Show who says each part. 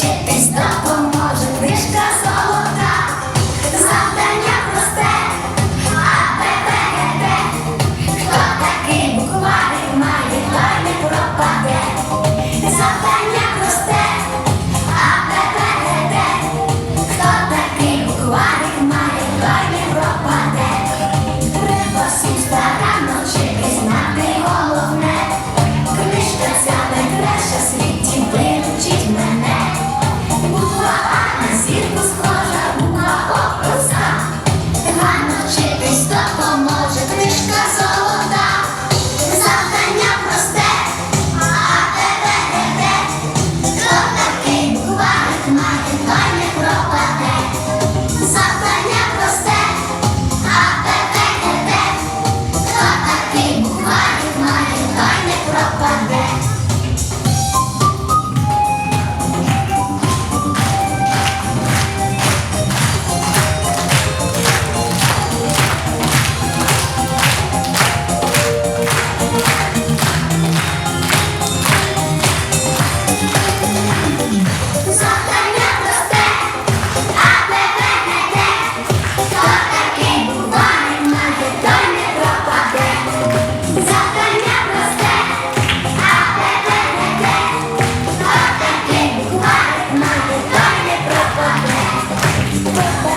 Speaker 1: бачитись з тобою. 아